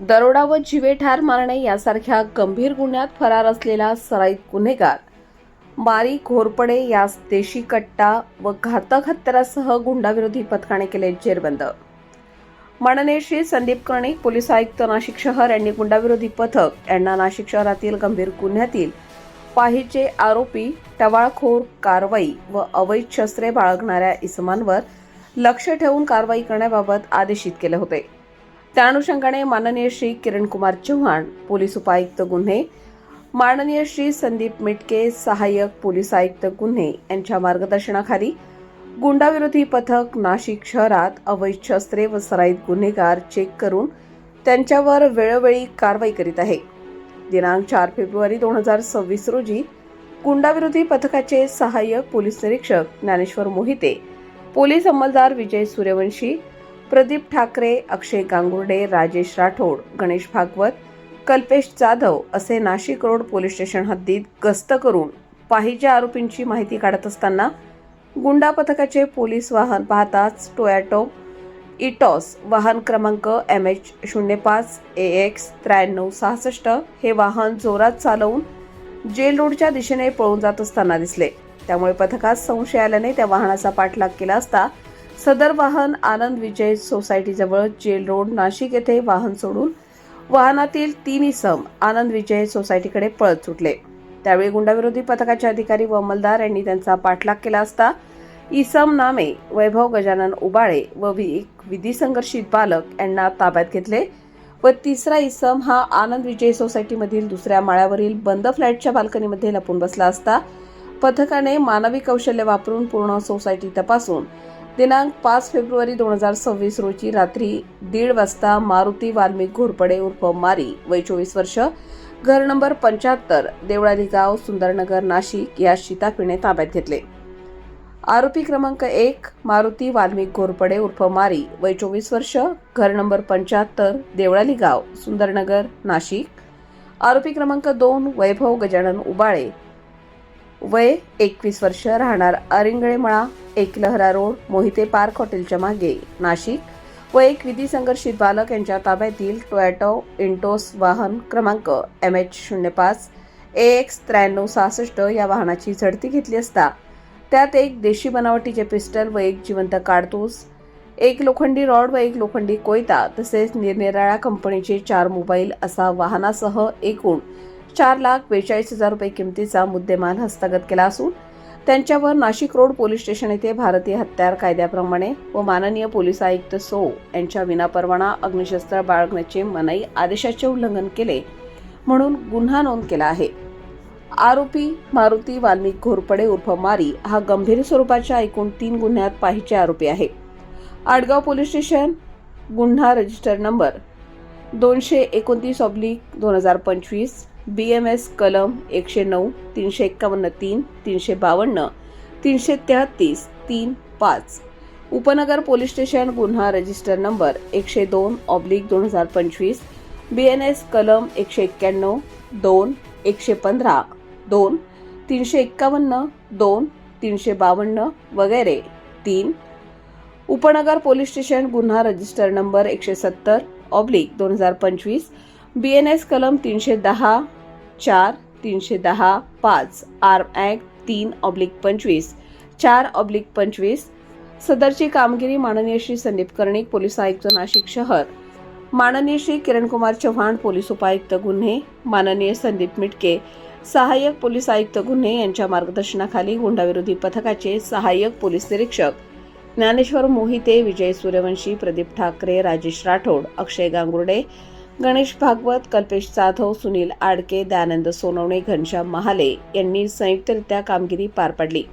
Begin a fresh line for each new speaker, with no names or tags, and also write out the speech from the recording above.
दरोडा व जिवे ठार मारणे यासारख्या गंभीर गुन्ह्यात फरार असलेला सराईत गुन्हेगार. मारी घोरपडे यास देशी कट्टा व घातक हत्यारासह गुंडाविरोधी पथकाने केले जेरबंद. माननीय श्री संदीप कर्णिक पोलीस आयुक्त नाशिक शहर यांनी गुंडाविरोधी पथक यांना नाशिक शहरातील गंभीर गुन्ह्यातील पाहिजे आरोपी टवाळखोर कारवाई व अवैध शस्त्रे बाळगणाऱ्या इसमांवर लक्ष ठेवून कारवाई करण्याबाबत आदेशित केले होते. त्या अनुषंगाने माननीय श्री किरण कुमार चव्हाण पोलीस उपायुक्त गुन्हे. माननीय श्री संदीप मिटके सहाय्यक पोलीस आयुक्त गुन्हे यांच्या मार्गदर्शनाखाली गुंडाविरोधी पथक नाशिक शहरात अवैध शस्त्रे व सराईत गुन्हेगार चेक करून त्यांच्यावर वेळोवेळी कारवाई करीत आहे. दिनांक चार फेब्रुवारी दोन हजार सव्वीस रोजी गुंडाविरोधी पथकाचे सहाय्यक पोलीस निरीक्षक ज्ञानेश्वर मोहिते पोलीस अंमलदार विजय सूर्यवंशी प्रदीप ठाकरे अक्षय गांगुर्डे राजेश राठोड गणेश भागवत कल्पेश जाधव असे नाशिक रोड पोलीस स्टेशन हद्दीत गस्त करून पाहिजे आरोपींची माहिती काढत असताना गुंडा पथकाचे पोलीस वाहन पाहताच टोयॅटो इटॉस वाहन क्रमांक एम एच शून्य पाच ए एक्स त्र्याण्णव सहासष्ट हे वाहन जोरात चालवून जेल रोडच्या दिशेने पळून जात असताना दिसले. त्यामुळे पथकास संशय आल्याने त्या वाहनाचा पाठलाग केला असता सदर वाहन आनंद विजय सोसायटीजवळ जेल रोड नाशिक येथे वाहन सोडून वाहनातील तीन इसम आनंद विजय सोसायटीकडे पळत सुटले. त्यावेळी गुंडाविरोधी पथकाचे अधिकारी व अंमलदार यांनी त्यांचा पाठलाग केला असता इसम नामे वैभव गजानन उबाळे व एक विधी संघर्षित बालक यांना ताब्यात घेतले व तिसरा इसम हा आनंद विजय सोसायटीमधील दुसऱ्या माळ्यावरील बंद फ्लॅटच्या बाल्कनीमध्ये लपून बसला असता. पथकाने मानवी कौशल्य वापरून पूर्ण सोसायटी तपासून दिनांक पाच फेब्रुवारी दोन हजार सव्वीस रोजी रात्री दीड वाजता मारुती वाल्मिक घोरपडे उर्फ मारी वय चोवीस वर्ष घर नंबर पंच्याहत्तर देवळाली गाव सुंदरनगर नाशिक या शितापिणे ताब्यात घेतले. आरोपी क्रमांक एक मारुती वाल्मिक घोरपडे उर्फ मारी वय चोवीस वर्ष घर नंबर पंच्याहत्तर देवळाली गाव सुंदरनगर नाशिक. आरोपी क्रमांक दोन वैभव गजानन उबाळे वय एकवीस वर्ष राहणार अरिंगळेमळा एकलहरा रोड मोहिते पार्क हॉटेलच्या मागे. नाशिक. व एक विधी संघर्षित बालक यांच्या ताब्यातील टोयॅटो इंटोस वाहन क्रमांक एम एच शून्य पाच ए एक्स त्र्याण्णव सहासष्ट या वाहनाची झडती घेतली असता त्यात एक देशी बनावटीचे पिस्टल व एक जिवंत काडतूस एक लोखंडी रॉड व एक लोखंडी कोयता तसेच निरनिराळ्या कंपनीचे चार मोबाईल असा वाहनासह एकूण चार लाख बेचाळीस हजार रुपये किमतीचा मुद्देमाल हस्तगत केला असून त्यांच्यावर नाशिक रोड पोलीस स्टेशन येथे भारतीय हत्यार कायद्याप्रमाणे व माननीय पोलीस आयुक्त सो यांच्या विनापरवाना अग्निशस्त्र बाळगण्याचे मनाई आदेशाचे उल्लंघन केले म्हणून गुन्हा नोंद केला आहे. आरोपी मारुती वाल्मिक घोरपडे उर्फ मारी हा गंभीर स्वरूपाच्या एकूण तीन गुन्ह्यात पाहिजे आरोपी आहे. आडगाव पोलीस स्टेशन गुन्हा रजिस्टर नंबर दोनशे एकोणतीस ऑब्लिक दोन हजार पंचवीस बी एम एस कलम एकशे नऊ तीनशे एक्कावन्न तीन तीनशे बावन्न तीनशे तेहतीस तीन पाच. उपनगर पोलीस स्टेशन गुन्हा रजिस्टर नंबर एकशे दोन ऑब्लिक दोन हजार पंचवीस. बी एन एस कलम एकशे एक्क्याण्णव दोन एकशे पंधरा दोन तीनशे एक्कावन्न दोन तीनशे बावन्न वगैरे. तीन. उपनगर पोलीस स्टेशन गुन्हा रजिस्टर नंबर एकशे सत्तर ऑब्लिक दोन हजार पंचवीस. बी एन एस कलम तीनशे दहा चार तीनशे दहा पाच आर्म ॲक्ट तीन ऑब्लिक पंचवीस. चार ऑब्लिक पंचवीस. सदरची कामगिरी माननीय श्री संदीप कर्णिक पोलीस आयुक्त नाशिक शहर. माननीय श्री किरणकुमार चव्हाण पोलीस उपायुक्त गुन्हे. माननीय संदीप मिटके सहाय्यक पोलीस आयुक्त गुन्हे यांच्या मार्गदर्शनाखाली गुंडाविरोधी पथकाचे सहाय्यक पोलीस निरीक्षक. ज्ञानेश्वर मोहिते विजय सूर्यवंशी प्रदीप ठाकरे राजेश राठोड अक्षय गांगुर्डे गणेश भागवत कल्पेश जाधव सुनील आडके दयानंद सोनवणे घनश्याम महाले यांनी संयुक्तरित्या कामगिरी पार पाडली.